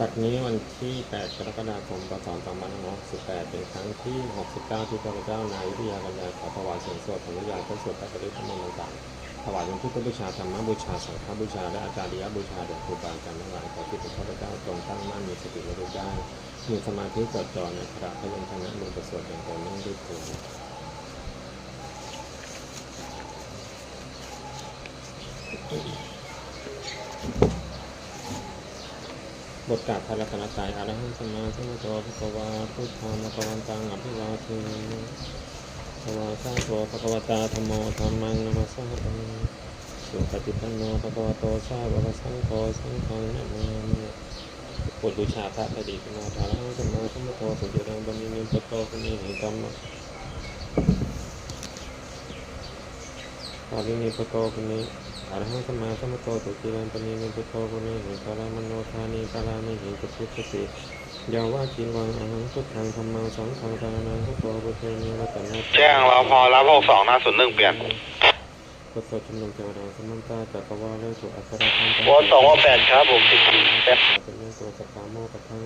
บัดนี้วันที่ 8 กรกฎาคม พศ 2568 เป็นครั้งที่ 69 ที่ข้าพเจ้านายวิทยาปัญญาขอถวายเสียงสวดของวิทยาเพื่อสวดพระปริธรรมนต์ต่างๆถวายเป็นพุทธบูชาธรรมบูชาสังฆบูชา และอาจาริยบูชาแด่ครูบาอาจารย์ทั้งหลายขอที่ข้าพเจ้าจงตั้งมั่นมีสติระลึกได้มีสมาธิจดจ่อในพระพยัญชนะมือประสวดอย่างต่อเนื่องด้วยเถิด บทกาพระรัตนตรัยอรหังสัมมาสัมพุทโธพระวาพุทธังพระวันตังอภิวาเทภวาสาโตภควตาธรรมโมธรรมังนมัสสามิสุปฏิปันโนภควโตสาวกสังโฆสังฆังนะมามิบทบูชาพระอดีตนาอรหังสัมมาสัมพุทโธสุจรังบันนิปโตคุณิหิตัมมะปารินิปโตคุณิ อรหังสมมาสัมพุทโธตุจิรันปณีนิพุทโธกุณิหิกาลามโนทานีกาลามิหิกุพุทธติยาวาจีวังอหังพุทธังธรรมังสังฆังกานังพุทโธพุทเทนิรัตนะแจ้งเราพอรับหกสองนะศูนย์หนึ่งเปลี่ยนพุทธชุมนุมเทวดาสมันตาจักรวาลเลสุอัสราคันโบสองว่าแปดครับผมสิบแปดเป็นเรื่องตัวสัพพาโมกทัง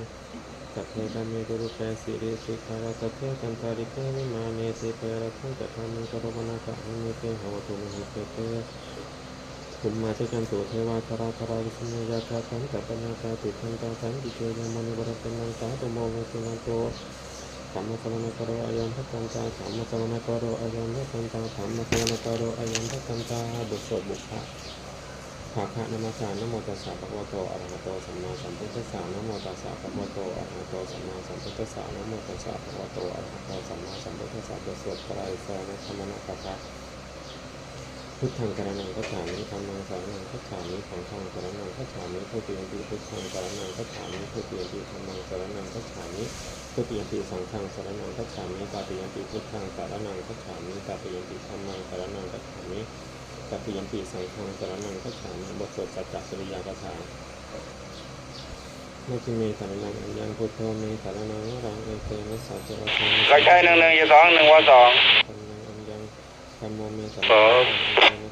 สัพเพกามีกุรุแปสิริสิกขาราสัพเพกันตาริเกวิมาเนสิเปรทังจัตตามิกรวนาคะหังเมเตหวตุมหิเตเต ภูมิมาเทจันตุเทวาธราธราวิสเมยาคาสังกัปนาคาติทันตาสังกิเกยามณีวรตนังสาตุโมเวสุนันโตสัมมาสวนาคโรอายันทัตันตาสัมมาสวนาคโรอายันทัตันตาสัมมาสวนาคโรอายันทัตันตาบุตรบุคคะภาคะนมาสานโมตัสสะภะคะวะโตอะระหะโตสัมมาสัมพุทธัสสะนโมตัสสะภะคะวะโตอะระหะโตสัมมาสัมพุทธัสสะนโมตัสสะภะคะวะโตอะระหะโตสัมมาสัมพุทธัสสะบทสวดไตรสรณธรรมนัคคะ พุทธังกรณังคัจฉามิธรรมังสารนังคัจฉามิสังฆังสารนังคัจฉามิทุติยมปิพุทธังสารนังคัจฉามิทุติยมปิธรรมังสารนังคัจฉามิทุติยมปิสังฆังสารนังคัจฉามิตติยมปิพุทธังสารนังคัจฉามิตติยมปิธรรมังสารนังคัจฉามิตติยมปิสังฆังสารนังคัจฉามิบทสวดสัจจสริยาคาถาเมื่อที่มีสารนังอัญญังพุทโธมีสารนังรังเอเตนะสัจจวัฏังก็ใช่หนึ่งหนึ่งยี่สองหนึ่งว่าสอง สารนังอัญญังธระ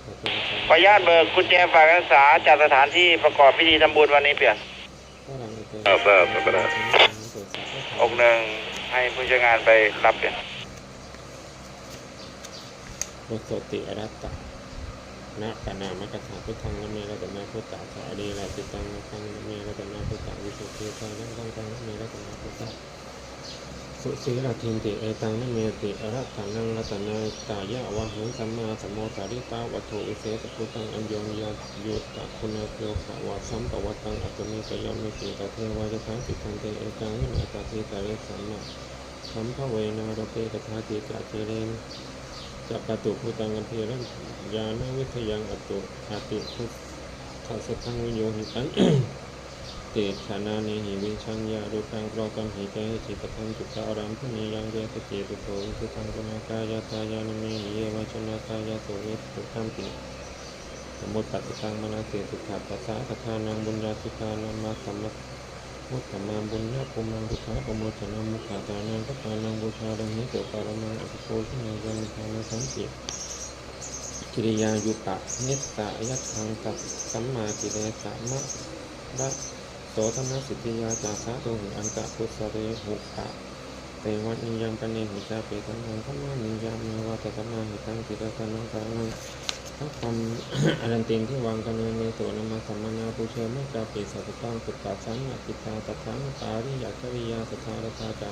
สัจจวัฏังขออนุญาตเบิกกุญแจฝากรักษาจากสถานที่ประกอบพิธีทำบุญวันนี้เปลี่ยนเออเออเออองค์หนึ่งให้ผู้ใช้งานไปรับเปลี่ยนบทสวติอรัตตะนะปนามกถาพุทธังนะเมรัตนาพุทธะสาดีลาติตังนะตังนะเมรัตนาพุทธะวิสุทธิตังนะตังตังนะเมรัตนาพุทธะ สุสีลาทินติเอตังนเมติอรัตตานังรัตนาตายะวะหังสัมมาสัมโมสาริตาวัตถุอิเสสพุทธังอัญญงยายุตตะคุณโยขะวะสัมปวัตังอัตมิกยมิติตะเทวายะทังติทันเตเอตังวินาตาทิตาเรสัมมาสัมภเวนาโรเปกถาติกะเจเรนจักกตุพุตังกันเทระยานาวิทยังอตุอาติพุทธสทังวิโยหิตัง เตชานาเนหิวิชัญญารูปังรกรกังหิเตหิจิตทังจุตาอรัมพนียังเวสเจตุโทวิสุทังกุณากายาตายานเมหิเยวชนากายาโสเวสุทัมปิสมุตปัตติตังมนาเสสุขาปัสสะคทานังบุญญาสิกานามาสัมมะมุตตมาบุญญาภูมังพุทธะปโมชนะมุขาตานังพระานังบูชาดังนี้เกิดปารมังอภิโภชนะยันทานัสังสิกิริยายุปะเนิสสะยัตถังตัสสัมมากิเลสะมะระ สธนสิทธิยาจาสาตุหิอังกะพุทธเรหุปะเตวันิยังปเนหิจาเปตังนังขมานิยามเมวะตตมาหิตังติตตานังสานังทั้งคำอรันติงที่วางกันในโสนมาสัมมนาปูเชไม่กาปิสัตตังสุตตาสังอกิตาตถานุปาริยาคริยาสทาราตาจา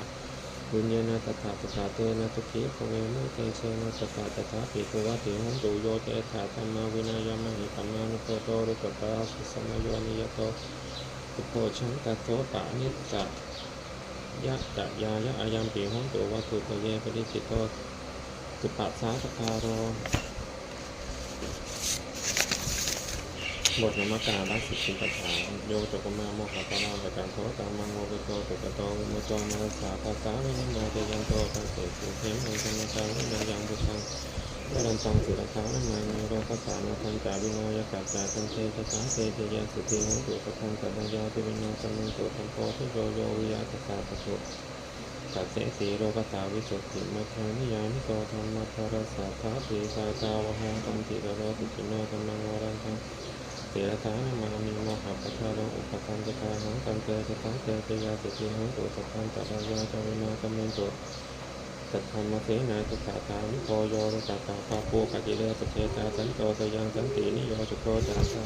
บุญญาณตถาตถาเตนะสุขีภเวมุเตเชนะสตาตถาปิตุวัติหันตุโยเตถาธรรมวินายามหิปัมมานุโตโตรุปตาสุสมโยนิยโต สุโพชังตัสโสปานิสะยะตะยายะอายัมปิหันตุวัตถุปเยปริจิตโตสุปัสสาสคาโรบทนมักการรักสิทธิปัฏฐาโยตกมาโมหะตาราปการโทตังมังโมปิโตตุกโตมุตโตมรัสสาภาษาวินิโมเตยันโตตังเตสุเทมังธรรมจังวินัยยังบุชัง วรันตังสุรคาวิมัยโรกัสสานาทันจาวิโนยกัจจาตันเทจสาเตเตยสุติหังตุสทังกัจญาติวิโนสัมมันตุสัมโพธิโยโยวิยาตสาปะสุสัจเสสีโรกัสาวิสุทธิมัทธานิยานิโตธรรมะทารสาธาติสาตาวหังตันติระโรติจิโนธรรมังวรันตังสสีรสานามามิมหาปัทารังอุปคันจตาหังตันเตจตังเตจยาสติหังตุสัพพันตะรายาจาวิโนากัมเมนตุ สัทธรรมเสนาสุขาตาวิโพโยรตตาภาปูกติเลสเทตาสันโตสยังสันตินิโยสุโคจาสา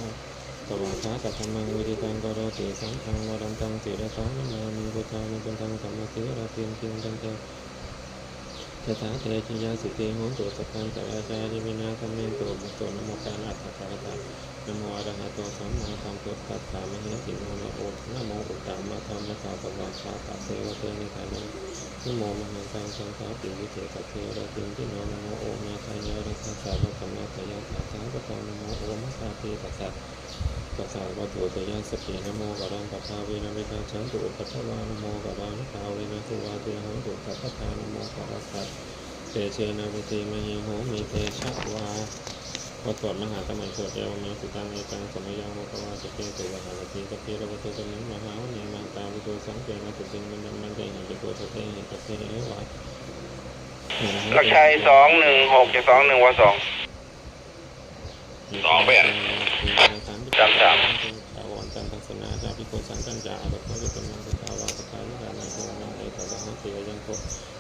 สวากขาสัทธรรมังวิริตังกโรติสังฆังวรันตังสีรสานามามิพุทธานิพุทธังสัมมาสีราติมกิงตันเตยะถาเตชยาสิติโหตุสัพพันตราจาริวินาคัมเมนตุมุตโตนโมการอัตถะตะนโมอระหะโตสัมมาสัมพุทธัสสะมะเหสิโนนะโอนะโมอุตตมะธรรมะสาสวะชาตะเทวะเตนิทานัง นะโมมหังสังสังฆาปิวิเศษเทระตินทิโนนโมโอนาคายารัสสะระกัมมาตยาสาสะปะตนโมโอมะสาเทตัสสะปัสสาวะโตตยาสตินโมกรังปะภาเวนะเวทาชันตุปัทวานโมกรังภาเวนะสุวาเตหังตุสัพพทานโมกรัสสะเตเชนะวิติมหิโหมิเตชะวา วัตถมหาตมังสวดเอวเมสุตังเอตังสมัยยังโมกวาสเกตุวหาลตีสเประวัตุตมิงมหาวเนมังตาวิโตสังเกนะสุตินมันมันเตหิจโกสเตหิตเตเอวะหลักชัยสองหนึ่งหกจะสองหนึ่งวสองสองแปดจำสามชาววันจันทศนาจาพิโกสังกัญจาอัตถะยุตมังสตาวาสกายุกานังโกนังเอตระหังเตยังโก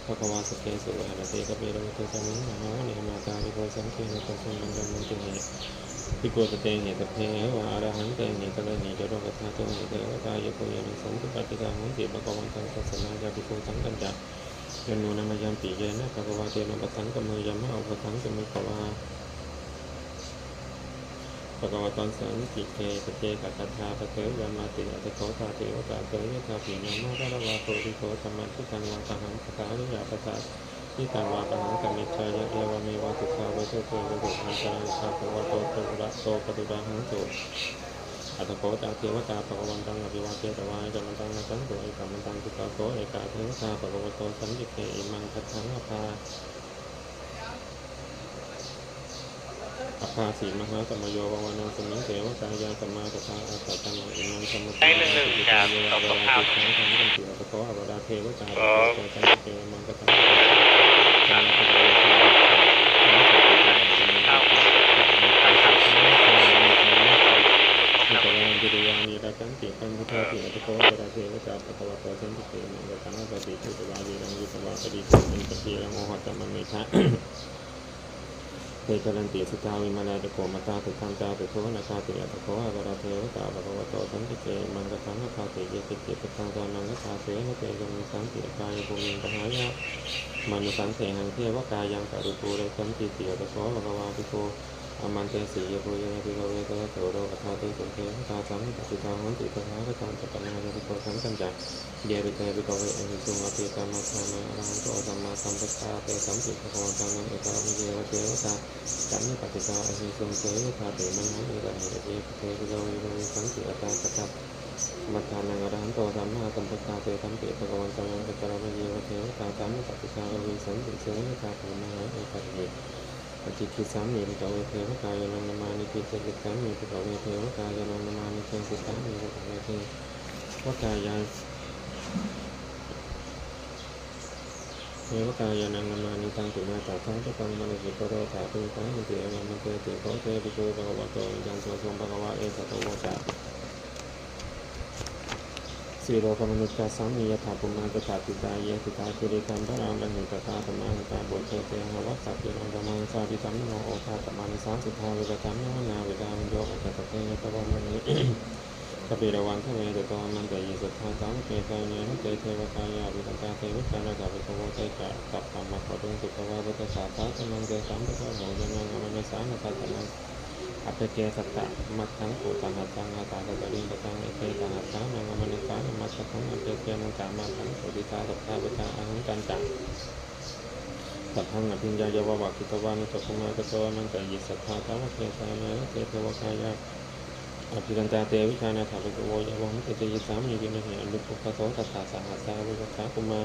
ภะคะวาสเกสุวรรณเตกะเปรวะตุสัมมิมหาเนมาตาวิโกสังเกนะตัสสังมันดัมมันติเหพิโกตเตเหตเพวะอรหังเตเหตระหิจโรกธาโตเหเทวตายโกยันสันตุปฏิกาหังติภะคะวันตังศาสนาจาพิโกสังกัญจายันโนนามยัมปิเยนะภะคะวาเตนะปะทังกะเมยมะอุปทังกะเมภวา ปะกวตอนสังกิเกปเจกัตถาปะเตยามาติอัตโคตาเทวตาเตยทาปินามาตะระวาโตริโกธรรมันทุตังวาปะหังปะทานิยาปะทาทิตังวาปะหังกมิชายะเอวเมวะตุสาวะโตเตวะตุอันตรังคาภวะโตตุระโตปฏิดาหังโตอัตโคตาเทวตาปะกวันตังอภิวาเทตวายจมันตังนะสังโฆเอกามันตังตุตาโกเอกาเทวตาปะกวโตสันติเกอิมังคัตถังอภา อภาสีมหาสมโยววานาสมิงเทวกายาสมาตถาอัตตะมังอิมังสมุทได้หนึ่งหนึ่งจากตกกับข้าวทั้งทั้งกันเสียตะขออวดาเทวตาอ๋อโตสันติเกมังกตังการพระโข้าวไปสักมิตรวันจิริยานิรัตันติปันพุทธาติอัตโกอวดาเทวตาปะคะวะโตสันติเกมังกตังปฏิจุตวาวีรังยุตวาปฏิจุติปฏิรังโอหัตตมังเมทะ เตจรันติสุตาวิมาลาตะโกมาตาตุคันตาตุโวนาคาติอัตโกอวราเทวตาปะควะโตสันติเจมังกสังกะคาติเยติติปะทังตานังกตาเสนะเตยังสังติกายภูมิปหายะมนุสังเสหังเทวกายังกรุปูเรสันติเตียตะโกภะระวาติโก อามันเตสียภูยะติโกเวตะโสโรอัฏฐาเตสุเทวตาสัมมิตติตาหันติปะหากตังปะตนาติโกสังกัญจาเยริเตปิโกเวอหิสุงอภิตามาสามาอรหังโตสัมมาสัมพุทธาเตสัมปิภะคะวะตังนังเอกามิเยวเทวตาสัมมิปฏิกาอหิสงเสยคาติมังหังเอกเหตุเอกเทวิโลวิโลวิสังสิอตาสกัปมัทธานังอรหันโตสัมมาสัมพุทธาเตสัมปิภะคะวันตังกัจจารมเยวเทวตาสัมมิปัสสิเสยคาติมังหังเอหิสัมมิปิกเทวกายนังนามานิปิเจกิสัมมิปิกเวเทวกายนังนามานิเจกิสัมมิปิกเวเทวกายาเทวกายานังนามานิตังาทังตุตังมนุสิโกโรถาตุตังมันเตอมันเตติโกเตปิโกภะคะวะโตยังโสีโลกมนุษย์กาสัมมียถาปุมาตถาติตาเยติตาคิริคัมพระรามรังหิตตาธรรมาหิตาบุตรเทเตหวัสสัพพิรังธรรมังสาพิสัมโนโอภาตมานิสาสุทาวิรตัมนนาวิดามโยอัตตะเตยตะวันมณีกปิรวันทเวตโตมันเตยิสุทธาสังเกตาเนนะเตเทวกายาวิตังกาเทวิจานาสาวิโกเตกะตัปปะมะขอดุงสุขวาพุทธสาสาตมังเตสัมปะโตโหยนังอมนสานาตัตนัง อภิเกสัตตะมัตถังปุตังหัตถังอาตาตะริปตังเอเกตังหัตถังนังอมนสานามัตถังอภิเกมังกามาถังสุติตาสัพพะวิตาอังกันจังสัพพังอภิญญาเยาวะวักขิตวานุสกุมาตโตมันเตยิสัทธาตาวะเกสานะเตเทวกายาอภิรันตาเตวิชานาถาปิโกโวยวังเตเตยิสามีวินะเหอนุปปะโสตัสสะสหัสสาวิวัชาคุมา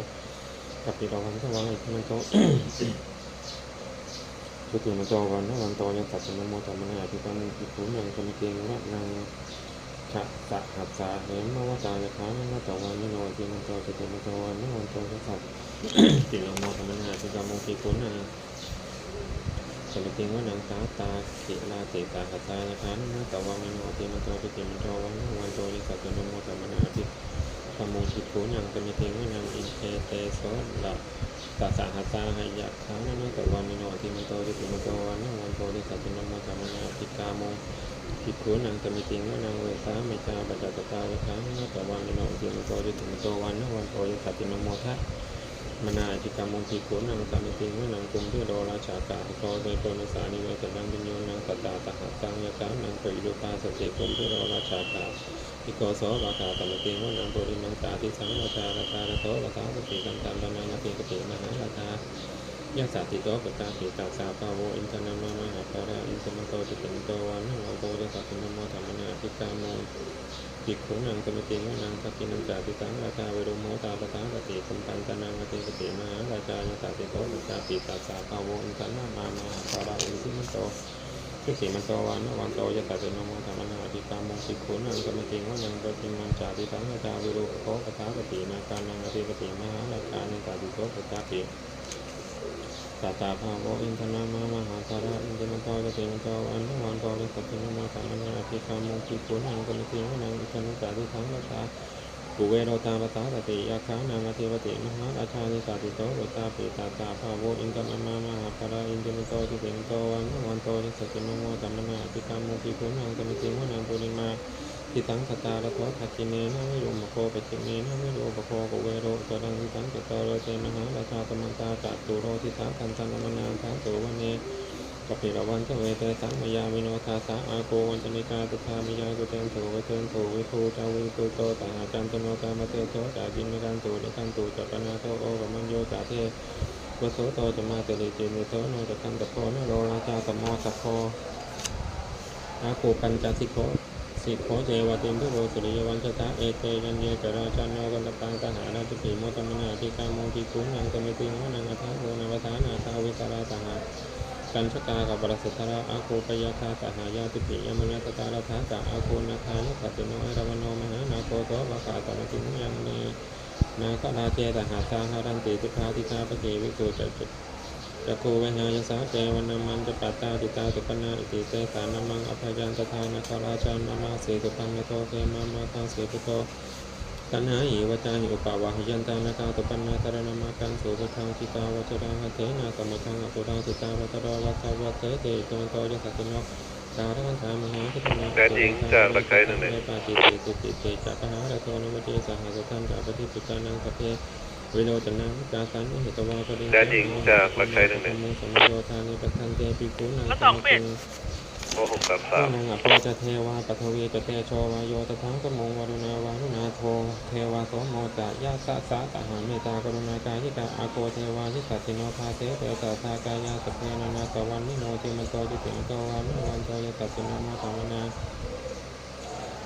กัปปิรวังทวังอิมันโต สุติมันโตวันนวันโตยังสัตตนโมตัมมนาภิปันติภูมิยังสมิเกงวะนังชะสะหัสสาเหมมวตายะคานัตวันนิโนติมันโตสุติมันโตวันนวันโตยังสัตติโนโมตัมมนาภิปันมุขิคุณังสมิติงวนังสาตาขิลาติตาคตายคันนะตวามิโนติมันโตปิตมันโตวันวันโตนิสัตโนโมตัมมนาติธรรมูชิโกยังสมิติงวนังอินเทเตโสละ ตัสสะหตาหายะคานะตวามิโนติมโตปิติมโตวันวันโตนิสัตโนโมตัมมนาติกาโมภิกขุนังสมิติงวนังเวสามิจาปัจจตตาวิคังนะตวามิโนติมโตปิติมโตวันวันโตนิสัตโนโมทะมนาจิกรรมมงคีโขนังสามิติงวนังกุมเพื่อโดราชากาโตเตโตนสานิเวสนังปิญโยนังตตาตหัสสังยกานังปิโยปาสติกุมเพื่อโดราชากา อิโกโสวาคาตัมติวนังปุริมังสาติสังวชาราคาระโตระสาสติกันตันตนังอติกติมหาราชายะสาติโตปตาปิตาสาภาโวอินทนามามหาภาระอินทมันโตจิติโตวันนังวันโตจะสัตตินโมธรรมนาภิกาโมภิกขุนังสมติงวนังสกินังจาติสังราชาเวรุโมตาปะทังกติสัมปันตนังอติกติมหาราชายตาติโตปัจจาปิตาสาภาโวอินทนามามาภาราอินทมันโต ทิสิมันโตวันวันโตยตาติโนโมธรรมนาภิกามุภิกขุนังสมติงวนังสกินังจาติสังราชาเวรุโคปะทังกตินาการนังอติกติมหาราชายตาติโตปัจจาปิตาตาภาโวอินทนามามหาภาระอินทิมันโตยติมันโตวันนวันโตยตาติโนโมธรรมนาภิกามุภิกขุนังสมติงวนังอินทนังจาติสังราชา ปุเวโรตาปตาตติยาคานังอธิปติมหาราชานิสาติโตโรตาปิตาตาภาโวอินทนามามหาภราอินทมโตติเตมโตวันวันโตนิสติโนโมตัมนาปิกามุปิคุนังสมิติวนังปุริมาทิตังสตาระโททักกิเนนะวิโยมโคปจิเนนะวิโยปโคกุเวโรตรังทิตังเจตโรเตมหาราชาตมันตาจัตุโรทิสังกันตันมนาทังโตวันเน กปิรวันเจเวเตสังมยาวิโนทาสาอาโกวันจนิกาตุธามยากุเตนโถวิเทนโถวิทูจาวิตุโตตาจันตโนกามเตโตจาจินกันตุนิกันตุจัปนาโตโอกัมมันโยจาเทวโสโตจะมาเตลิจินิโตโนจะกันตะโพนโรราชาตมอสัพโพอาโกปัญจสิโคสิโคเจวติมพุโรสุริยวันชะตาเอเตยันเยกราชานโนกันตปังตหาราจุติโมตมนาทิกาโมทิคุนังสมิติวนังอัฏฐโกนวัฏานาทาวิสาราสหา กัญชกากับปรสุทธาอาโคปยาคาสหายาติปิยมนาตตาลทากะอาโคนาคายปัตติโนเอรวโนมหานาโคโตวากาตมติมยังเนนาคราเจตหาสาหารันติติคาติคาปเกวิโกจัจจะโควิหายสาเจวันนามันจะปัตตาติตาตุปนาอิติเตสานามังอภยันตทานาคาราชานามาเสตุปังโตเกมามาคาเสตุโต ตัณหาหิวจาหิอุปาวาหยันตานาคาตปันนาตรณมากังสุปทังจิตาวจรังหเทนาสมุทังอปุรังสุตาวัตรวัตวัตเตเตจนโตยสัตติโนสารวันธามหาพุทธนาแต่จริงจากหลักใจหนึ่งเลยปาติติติติเตจักหาระโทนวเจสหัสทันจากปฏิปิกานังสเพวิโรจนังกาสันเหตวาปริแต่จริงจากหลักใจหนึ่งเลยมุสมโยธานิปทันเตปิกุนังสมติง โมหกสามสามนังอภิจเทวาปทวีจเตโชวายโยตทังกมงวรุณาวารุณาโท เทวาโสโมจายาสะสะตหาเมตตากรุณากายิกาอาโกเทวายิสัตติโนภาเสเตสะทากายาสเพนานาสวันนิโนติมันโตจิติมโตวันวันโตยสัตติโนมาสาวนา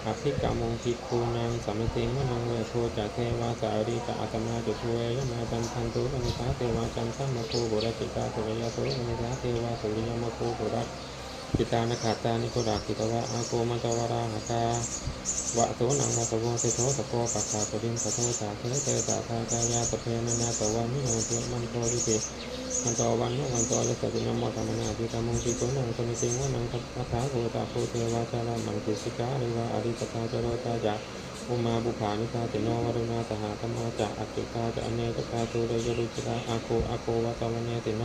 อภิกรมงคิคูนังสัมมติงวนังเวโทจะเทวาสารีจะอาตมาจุทเวยมาจันทันตุอนิสาเทวาจันทัมมคูบุรติกาสุริยโสอนิสาเทวาสุริยมคูบุรัต จิตานาคาตานิโคดากิตวะอาโกมันตวาราหากาวะโสนังวะสโวเตโทสโกปัสสาปรินสโทสาเทเตตาทากายาสเพนนาตวันนิโนเทมันโตดิเตมันโตวันโนวันโตยสตินมธรรมนาภิกามงคิโกนังสมิติงวนังทัพพาโกตาโพเทวาจารามังติสิกาหรือว่าอริปตาจโรตาจะอุมาบุภานิกาติโนวรุณาสหธรรมาจะอัจจิกาจะอเนกตาตุเรยรุจิตาอาโกอาโกวัตวันเนติโน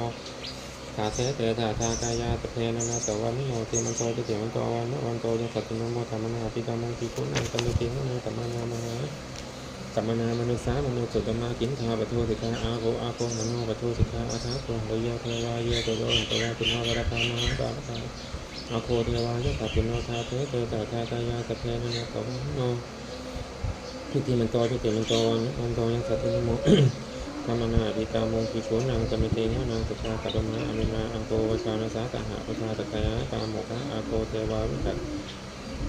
สาเสเตถาทากายาตเพนะนะสวันิโนติมันโตติเตมันโตวันวันโตยังสัตติโนโมธรรมนาปิกามังคิคุนังตัมมิติมนะสัมมานามนะสัมมนามนุสามนุสุตมากินทาปะโทสิกาอาโกอาโกมโนปะโทสิกาอาทาโกโลเยเทวาเยโตโยตวาติโนวรตามหาปาปาอาโคเทวายสัตติโนทาเทเตถาทากายาตเพนะนะสวันิโนพิติมันโตพิติมันโตวันวันโตยังสัตติโนโม ธรรมนาภิกามงคิโกนังสมิติงนังสุชาตรมะอนุนาอังโกวชานาสาตหะปชาตกายะกามกะอาโกเทวาวิกัต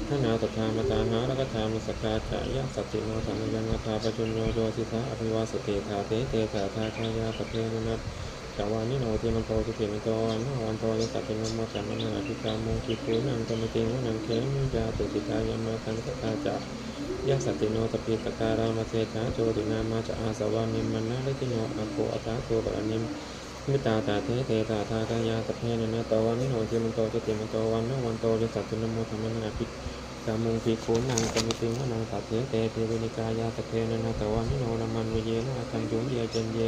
ทนาตถามตาหารักธามิสกาจายะสติโนธรรมยังนาคาปจุญโยโยสิสาอภิวาสติธาเตเตถาทาชายาสเพนนัตจาวานิโนติมันโตจิติมันโตวันนวันโตยสัตติโนโมจัมมนาภิกามงคิโกนังสมิติงนังเขมิจาตุสิกายมาคันตตาจา ยักษ์สติโนตปิตการามาเสชาโจตินามาจะอาสวานิมันนะลิติโนอาโกอัตาโกปะนิมมิตาตาเทเตตาทากายาตเพนะนะโตวันนิโนเทมันโตจะเตมันโตวันนวันโตจะสัตตุนโมธรรมนาภิกามุงปีโคนางกมิติงวนาตาเทเตเทเวนิกายาตเพนะนะโตวันนิโนนามันวิเยนะคันยุงเยเจนเย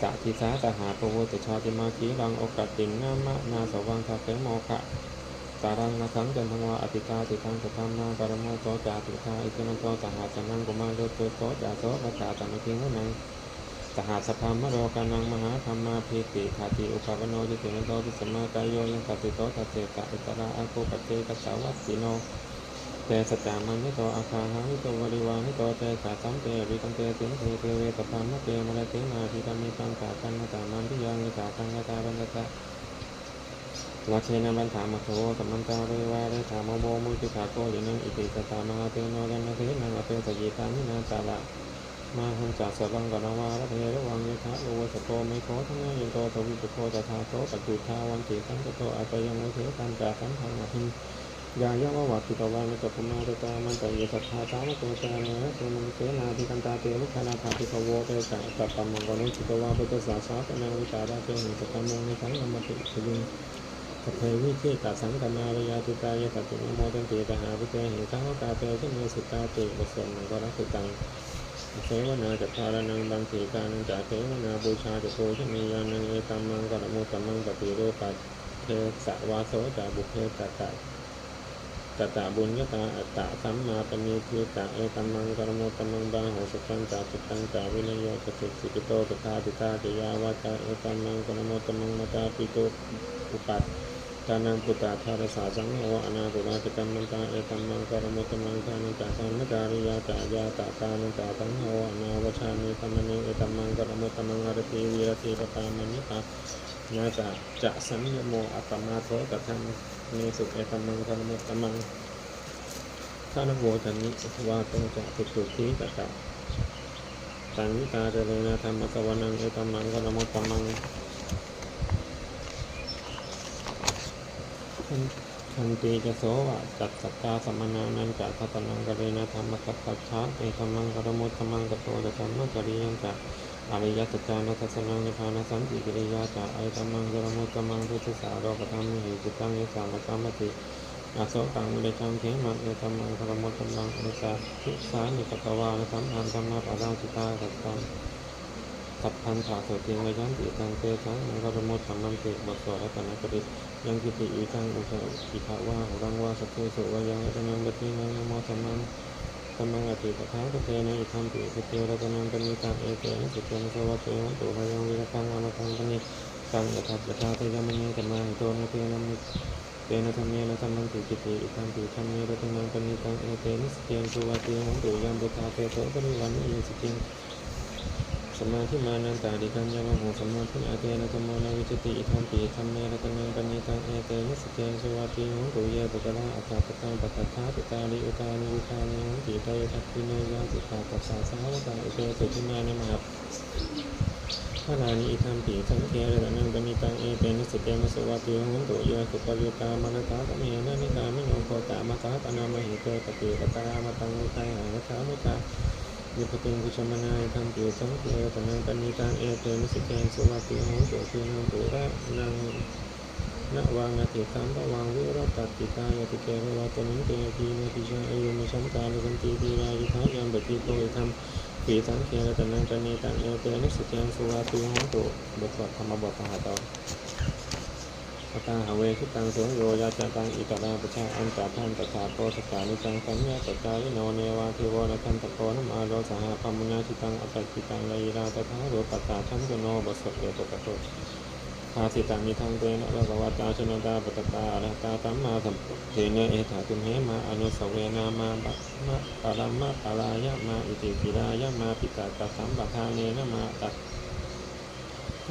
สะทิสาสหาปโวตชาติมาคีรังโอกาตินนามะนาสวังคาเฟโมคะ สารังนะทังจันทังวาอติกาติทังสัทธานาปรโมโตจาติทาอิจนันโตสหัสนังกุมารโลโตโตจาโสภะจาตมิทิงนังสหัสพามโรกานังมหาธรรมาภิติขาติอุปาปโนจิตินันโตติสมากายโยยังตัติโตตัสเสตะอิตระอาโกปัจเจกัสสาวัสสิโนเตสัจจามันนิโตอาคาหานิโตวริวานิโตเตสาสัมเตริตัมเตตินเทเทเวตพามะเตมะระเตนาทิตามิตังกาคันนตามันทิยังนิตาคังนตาบันตะ ลักเชนะบันถามะโทสัมมันตาเรวาเรถามโมมุติขาโกยินังอิติสตามาเตโนกันนะเทนังอเปสยิตานินาตาละมาหันจัสสวังกนาวาระเทระวังยถาโอวสโตไมโคทั้งนั้นยังโตทวิปโคตถาโตปัจจุทาวันติสังกโตอัปยังโมเทตันจาสัมพังอหินยายะวะวัตติตวานิกัปมาตตามันตเยสัทธาตามะโตจานะโตมังเสนาธิกันตาเตลุขานาภาติภโวเตจะตัปปมังกนุจิตวาปุตตสาสาปนาวิตาราเตหิสตัมมงในสังกรรมติสิลิง สเพวิเทกสังกนารยาติกายตัตุนโมตันติตหาวิเตหิสังกาเตชเมสุตาติบทสวดมังกรสุตังเสวนาจัตตารานังบันติกานังจัตเสวนาบูชาจโพชมียานังเอตัมมังกรมุตตมังปฏิโรปัตเทสวาโสจาบุเพตตะตตะบุญญตาอัตตะสัมมาปณีทิตะเอตัมมังกรมุตตมังบาโหสุตังจาจิตังจาวินโยกสิสิกิโตปทาติตาติยาวาจาเอตัมมังกรมุตตมังมตาปิโตอุปัต ทานังพุทธาธารสาสังโฆอนาปุราติกัมมันตาเอตัมมังกรมุตตมังทานังจาสัมมจาริยาจายาตาตานังจาสังโฆอนาวชามิธรรมนิเอตัมมังกรมุตตมังอารติวิรติปตามนิตาญาจะจะสัญญโมอัปปมาโทกธรรมเนสุเอตัมมังกรมุตตมังทานโวจันนิว่าตงจะตุตุทีตะกะตันนิตาเจริญธรรมสวนังเอตัมมังกรมุตตมัง ทันตีจะโสวะจัตสัตตาสมนานันจัตทัตนังกเรนะธรรมสัพพัชชะเอธรรมังกรมุตธรรมังกโตจะธรรมจริยังจะอริยสัจจานัสสนังนิพพานะสันติกิริยาจะไอธรรมังกรมุตธรรมังพุทธสาวกธรรมหิจิตังยสามะกรรมติอาโสกังมุเดจังเขมังเอธรรมังกรมุตธรรมังเอสาทิสานิปตวานะสัมพันธรรมะปะราชิตาสัตตังสัพพันธาโสติงวยันติตังเตสังมังกรมุตธรรมังติบทสวดรัตนกฤษ ยังกิติอิทังอุชอิภาว่าหุรังว่าสัพเพสุวายังรัตนังปฏินังนโมสัมมังสัมมังอติปะทาสเทนะอิทัมปิสเทรัตนังปณิตังเอเตนะสุเทนะสวัสเตนะตุพยังวิรตังอมตังปณิตังยทัพยทาเตยมณีธรรมังโตนะเตนะมิเตนะธรรมเนนะธรรมังติกิติอิทัมปิธรรมเนรัตนังปณิตังเอเตนะสเทนะสวัสเตนะตุยังบุตาเตโตปริวันนิยสิกิง สมาธิมานันตาดิกัญญามโหสมมาธิอาเตนะธรรมนาวิจติอิทัมปีธรรมเมรัตนังปัญญิตังเอเตนะสเตนสวัสดิหุตุเยปุตระอัตตาปตังปัตตถาปิตาลิอุตานิวิคานิหุติเตยทัพพิเนยาสิกขาปัสสาสาวกาอุเตสุทิมานิมาพระรานิอิทัมปีสังเกรัตนังปัญญิตังเอเตนะสเตนสวัสดิหุตุเยสุปริตามรตาตเมนะนิกามิโนโคตามตาตนามหิเตปฏิปตามตังวิทัยหาชามุตา ยปติงกุชมนายทังเกียสังเกตนังปณิตังเอเตมิสิเกนสุวัติโหตุทีนังปุระนังนวังอติสัมปวังวิรัตติตายติเกรวัตมิงเตทีเนติชาอายุมชัมกาลสันติทีรายุทายัมปติโตยธรรมปีสังเกตนังปณิตังเอเตมิสิเกนสุวัติโหตุบทสวดธรรมบทพหาตอป ตาหาเวคิตังสงโยยาจตังอิตราปชาอันตาท่านตถาโตสกานิจังสัญญาตจาริโนเนวาเทโวนะทันตะโกนมาโรสหาพัมมุญาชิตังอัปปิตังไลราตถาโรปัตตาชัมโยโนบสเดตกะโตภาสิตังมิทังเตนะระวัตตาชนตาปตตารหตาสัมมาสัมเทเนเอถาตุมเหมาอนุสเวนามาบะมะปะรัมมะปะรายะมาอิติปิรายะมาปิตาตัสสัมปทาเนนะมาตั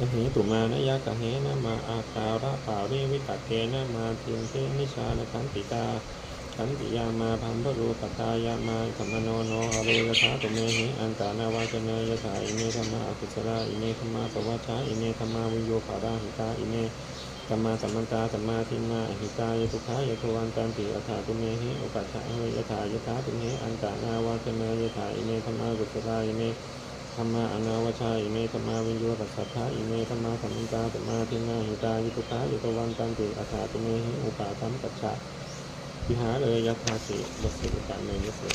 สมหิตุมานยกะเหนะมาอาการะปาริวิตะเกนะมาเทียงเทนิชานะขันติตาขันติยามาพัมพรูปตายามาสัมมโนโนอเรยถาตุเมหิอันตานาวาจเนยถาอิเมธรรมาอกุศลาอิเมธรรมาสวัชชาอิเมธรรมาวิโยขาราหิตาอิเมธรรมาสัมมันตาสัมมาทิมมาหิตายทุขายโทวันตันติอัฏฐาตุเมหิอุปัชฌะเฮยถายถาตุเมอันตานาวาจเนยถาอิเมธรรมากุศลาอิเม ธรรมาอนาวชาอิเมธรรมาวิญโยตัสสะทาอิเมธรรมาสัมมิตาธรรมาทินาหิตายุตุตายุตวันตันติอาคาตุเมหิอุปาสัมปัชชะวิหาเลยยถาสิบทสุตะเมนิสุ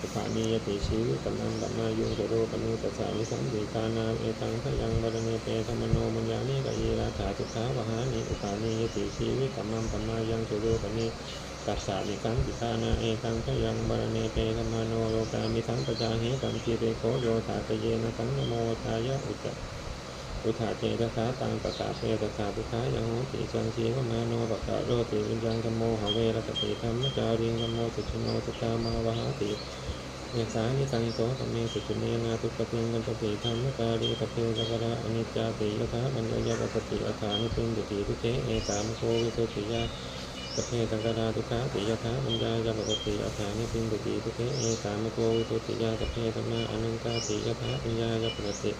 สุปานิยติชีวิตัมนังดัมมายุงเตโรปนุตัสสะวิสัมปิตานาเอตังพยังวรเนเตธรรมโนมัญญานิกะเยราถาตุขาวหานิอุปานิยติชีวิตัมมังปัมมายังเตโรปนิ ตัสสะนิสังกิตานาเอตังขยังบารเนเตธรรมโนโลกามิสังปจาเหตังจีเรโคโยธาตเยนะสังนโมทายะอุจจอุทาเจตสาตังปะสาเปตสาปุทายังโหติจังชีวมาโนปะกะโรติวิญญังธรรมโมหเวรตติธรรมจาริงธรรมโมสุชโนสุตามาวหาติเยสานิสังโสตเมสุชเนนาทุปติกันตติธรรมจารีตเพสกระอนิจจาติยถาปัญญายปสติอาคานิปินติติทุเจเอสามโควิสุทธิยา สพเพสังกราทุกขาติยถาปัญญายาปกติอาคานิพินติทุเทเอสามโกวิสุทธิยาสพเพธรรมาอนันตาติยถาปัญญายาปกติ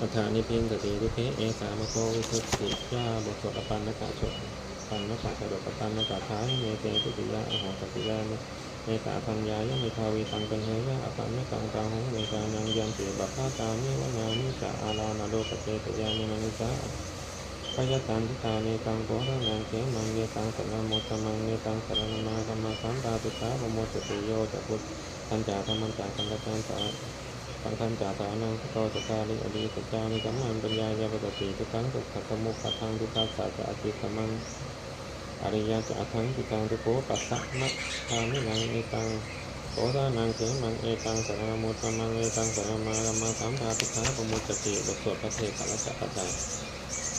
อาคานิพินติทุเทเอสามโกวิสุทธิยาบทสวดอปันนกะชดปันนกะสดปปันนกะท้ายเมเตตุติยาอาหอสติยาเมตาพัญญายะเมทาวีตังกันเหยะอปันนกังกังหงเมตานังยันติบัพพาตานิวนานิจะอาลานาโลกเตตยานิมนุสา ปยตันทิตาเนตังโพระนังเขมังเนตังสรณโมตมังเนตังสรณมาธรรมสันตาตุสาปโมจติโยจะพุทธันจาธรรมันจาสังกัจจันตาสังฆันจาสานังสโตสกาลิอดีสจานิกัมมันปัญญายาปติทุกังทุกขสมุขทังทุกขัสสะจะอติสมังอริยะจะทังทุกังทุโกปัสสะมัคคามินังเนตังโพระนังเขมังเอตังสรณโมตมังเนตังสรณมาธรรมสันตาตุสาปโมจติบทสวดพระเทศกัลจักจา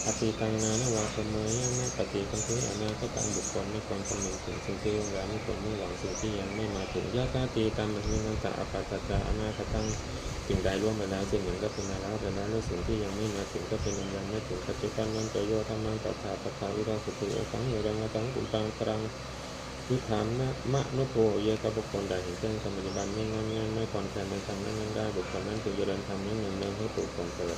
อติตังนานวาเสมอยังไม่ปฏิกันคืออนาคตังบุคคลไม่ควรคำนึงถึงสิ่งที่ล่วงแล้วไม่ควรมุ่งหวังสิ่งที่ยังไม่มาถึงยะตาตีตามมันมีนันตะอปัสสะจาอนาคตังสิ่งใดล่วงไปแล้วสิ่งหนึ่งก็เป็นมาแล้วแต่แล้วและสิ่งที่ยังไม่มาถึงก็เป็นยังยังไม่ถึงปัจจุบันยังจะโยธรรมังตัสสะปัาวิรังสุติเอสังเยรังตังปุตังตรังทิธามนะมะนุโภเยกับบุคคลใดเห็นแจ้งธรรมปัจบันไม่งานงานไม่ควรแทนในธรรมนั้นได้บุคคลนั้นจึงจะเดินธรรมนั้นหนึ่งเดินให้ปลูกผลเกิด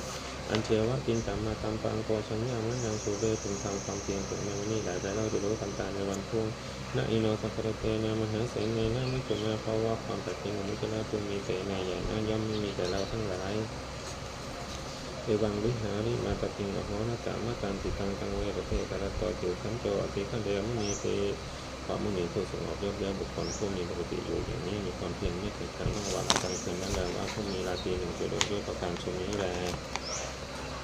อันเชื่อว่ากินตามมาตามฟังโกชัญญามันยังสูเบถึงทางความเพียรถึงในวันนี้หลายใจเราจะรู้ต่างๆในวันพรุ่งนาอิโนสัพพะเตนะมหาเสนในนาไม่จุมาเพราะว่าความแตัดสินของมุจนาตุมีเสนอย่าใหญ่นย่อมไม่มีแต่เราทั้งหลายเอวังวิหาริมาตติงอโหนาจามาการติตังตังเวรเทตรต่อจิวขันโจอภิขันเดียมณีเตความมุ่งหนีผู้สงบเรียบเรียบบุคคลผู้มีปกติอยู่อย่างนี้มีความเพียรไม่ถึงขั้นต้องหวังกลางคืนนั่นแหละว่าผู้มีราตรีหนึ่งจะโดดด้วยประการชมนี้แล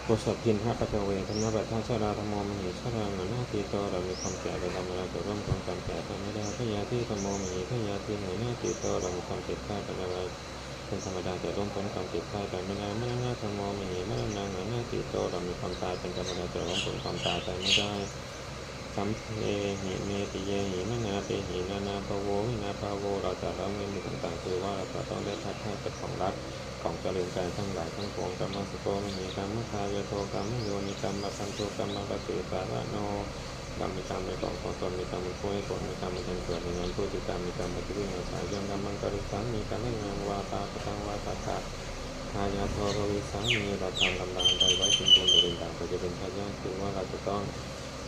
บทสพินพระปัจเจเวธรรมบัตทัชราธรรมมณีชราหน้าตีโตเรามีความแก่เราทำอะไรจะร่วมความแก่ทำไม่ได้พยาที่ธรรมมณีพยาที่หหน้าตีโตเรามีความเจ็บไข้เป็นอะไรเป็นธรรมดาแต่ร่วมพ้นความเจ็บไข้ไปไม่ได้ไม่น่าธรรมมณีไม่นางหน้าตีโตเรามีความตายเป็นธรรมดาแต่ร่วมพ้นความตายไปไม่ได้สัมเพหิเมติเยหิมนาเปหินานาภโววินาภาโวเราจะรับเงินต่างๆคือว่าเราจะต้องได้ทัดให้เป็นของรัฐ ของเจริญใจทั้งหลายทั้งปวงกรรมสุโกมีกรรมคายโทกรรมโยนิกรรมมาคันโทกรรมปฏิสาระโนกรรมมีกรรมในกองของตนมีกรรมมีผู้ให้ผลมีกรรมมีการเกิดมีงานผู้ติดตามมีกรรมปฏิวิญญาณสายยังกรรมังกริสังมีการเล่นงานวาตาปตังวาตาคาทายาโทรวิสังมีเราทำกำลังใดไว้เป็นบุญหรือต่างก็จะเป็นพยานคือว่าเราจะต้อง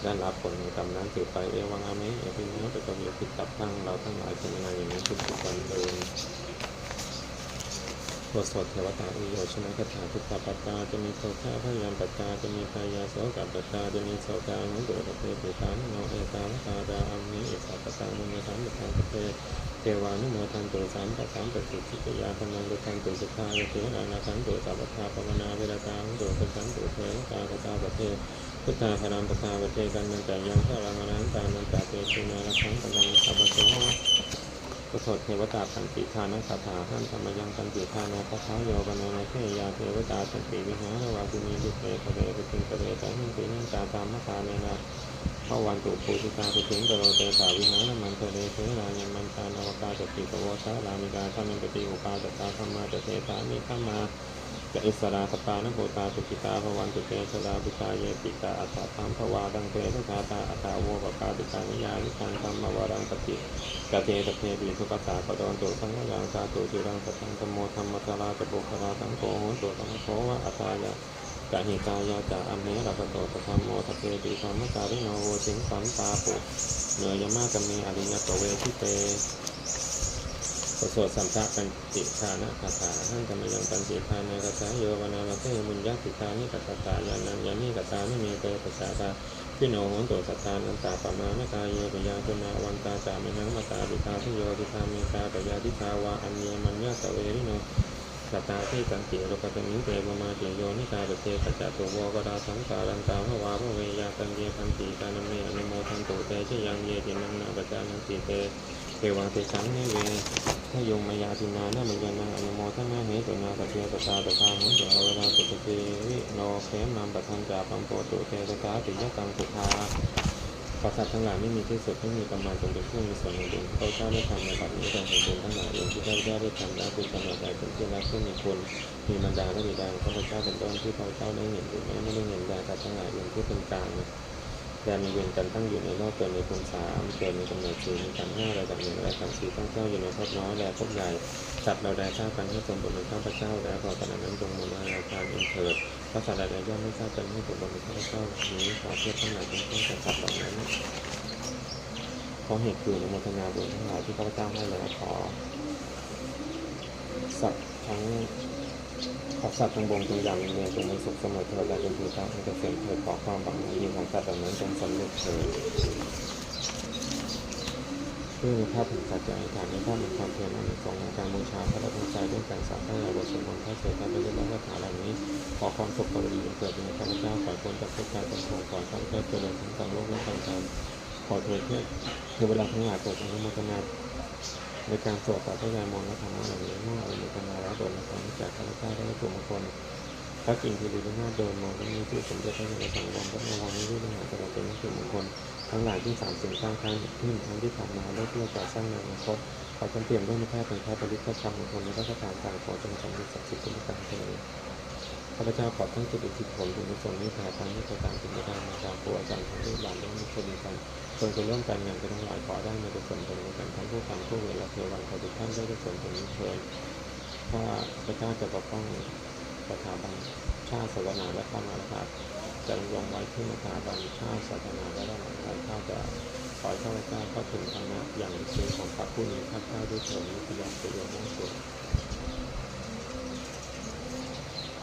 ได้รับผลของกรรมนั้นสืบไปเอวังอามิเอพิเนื้อแต่ก็มีพิษตับทั้งเราทั้งหลายเป็นยังไงอย่างนี้ทุกคนเดิน บทสวดเทวตาอุโยชนะคาถาทุกขปัตตาจะมีโสกาพยามปัตตาจะมีกายาโสกับปัตตาจะมีโสกาหุตุระเทปิตานโนเอกาวตาดาอัมนิเอกาปัตังมุนธรรมปัตตังเตเทวานุโมทันตุสามปัสสามปฏิสิกยาธรรมังตุทันตุสุขายเทวานาคันตุสัพพาภาวนาเวรตาหุตุปัสสันตุเทวตากตาปเทพุทธาพรามปทาปเทกันนันแต่ยังพระรังอนันตานันตาเตชินาลักขังกังสัพพะโส กสดเทวตาสันติทานังคาถาท่านธรรมยังสันติทานาคาถาโยปนานาเทยาเทวตาสันติวิหารวาคุณีดุเตคะเรปติงคะเรตังหินตินังตาตามมะคาเนนะพระวันตุปูติกาตุถิงกโรเตสาวิหารมันเทเรเทรายัมมันตานาวกาจติกโวสารามิกาธรรมิปติอุปาจตาธรรมาจเตสามิธรรมา จะอิสราสปานโกตาสุกิตาภวันตุเตชะลาปิตาเยติกาอัตถธรรมภวาดังเตทะตาอัตตาโวปกาติกานิยาวิคังธรรมวารังปฏิกะเทตเพปีสุปัสสะปดอนตุสังฆยังสาตุจิรังสัทังธรรมโมธรรมสาราจะบุคลาสังโฆโหตุสังโฆวะอัตตายะกะหิตายาจะอัมเมระปะโตสัทธรรมโมทะเพปีธรรมการิโนโวสิงสันตาปุเนือยมากะเมอริยกเวทิเต สวดสัมภะปัญติชานะคาถาท่านธรรมยังปัญติภานากาสาโยวนาลเทมุญญาติตานิกัตตายานันยานิกัตตานิเมเตปัสสาตาพิโนโหนตุสัตตานันตาปมานกายโยปยาตุนาวันตาจามินังมตาบิตาทิโยติตาเมตาปยาทิตาวาอัญเยมัญญาสเวริโนสัตตาที่สันติโลกตมิงเตปมาเจโยนิกาเปเทปัจจตุโวกดาสังสารันตาภวาภเวยาตังเยพันติกานเมอนุโมทันตุเตชยังเยตินังนาปจานันติเต เทวังเตสังเนเวทยงมายาตินานามัยานาอนุโมทนาเหตุนาปเทปตาตตาหุนเจเวลาสุตเตวิโนเขมามปัทันจาปัมโปตุเตตตาติยกังสุภาขอสัตทั้งหลายไม่มีที่สุดไม่มีประมาณจงเป็นผู้มีส่วนในบุญพระเจ้าได้ทำในบัดนี้จงเห็นบุญทั้งหลายเองที่พระเจ้าได้ทำแล้วคุณกำหนดใจเป็นที่รักที่มีคุณมีบรรดาและบิดาของพระเจ้าเป็นต้นที่พระเจ้าได้เห็นอยู่แม้ไม่ได้เห็นใจสัตว์ทั้งหลายเองที่เป็นกลาง แดนมีเวรกันตั้งอยู่ในโลกเกิดในภูมิสามเกิดในกำเนิดสี่มีกันห้าระดับหนึ่งระดับสี่ตั้งเจ้าอยู่ในภพน้อยและภพใหญ่สัตว์เราได้ทราบกันให้สมบูรณ์ในข้าพเจ้าแล้วพอขณะนั้นจงมูลนาการอ็นเถิดพระสัตว์ใดๆย่อมไม่ทราบกันให้สมบูรณ์ในข้าพเจ้านี้ขอเทียบทั้งหลายเป็นต้นจากสัตว์เหล่านั้นเพราะเหตุคืออนุโมทนาบุญทั้งหลายที่ข้าพเจ้าให้แล้วขอสัตว์ทั้ง ขอสัตว์ทั้งบงจงยังเมียจงมีสุขเสมอเถิดและจงมีทางให้เกษมเถิดขอความหวังดีของสัตว์เหล่านั้นจงสำเร็จเถิดด้วยในภาพแห่งสัจจะฐานในภาพแห่งความเพียรอันสงส์ในการบูชาพระรัตนตรัยด้วยการสาธยายบทสวดมนต์พระเสด็จพระเจ้าพระคาถาเหล่านี้ขอความสุขความดีเกิดในข้าพเจ้าขอพ้นจากทุกการเป็นโทษขอข้าพเจ้าเจริญทั้งทางโลกและทางธรรมขอเถิดเพื่อเทวดาทั้งหลายโปรดอนุโมทนา ในการสวดต่อพระยามองและธรรมะเหล่านี้เมื่ออนุโมทนาและโดนความจากข้าพเจ้าได้ถูกมงคลพระกิ่งคือดีนาโดนมองก็มีที่สมเด็จพระนเรศวรพระนวรนี้ด้วยหาตลอดเป็นสิ่งมงคลทั้งหลายที่สามสิ่งสร้างครั้งที่ทั้งที่ผ่านมาได้เพื่อก่อสร้างในอนาคตขอจำเตรียมด้วยมิตรเป็นพระปริศธรรมมงคลในพระสถานต่างขอจงสำเร็จสักดิ์สิทธิ์ทุกประการเถิด ข้าพเจ้าขอตั้งจิตอุทิศผลบุญกุศลนี้แผ่ทางนี้ประการถึงพระดามาจากครูอาจารย์ทั้งลูกหลานและมิตรดีกันจงจะร่วมกันงานกันทั้งหลายขอได้ในกุศลผลกันทั้งผู้ฟังผู้เวรและเทวันขอทุกท่านได้กุศลผลนี้เถิดว่าพเจ้าจะปกป้องสถาบันชาติศาสนาและพระมหากษัตริย์จะดำรงไว้ที่สถาบันชาติศาสนาและพระมหากษัตริย์ข้าจะขอให้ข้าพเจ้าเข้าถึงธรรมะอย่างจริงของพระผู้นี้ข้าพเจ้าด้วยเถิดนิพพานประโยชน์สูงสุด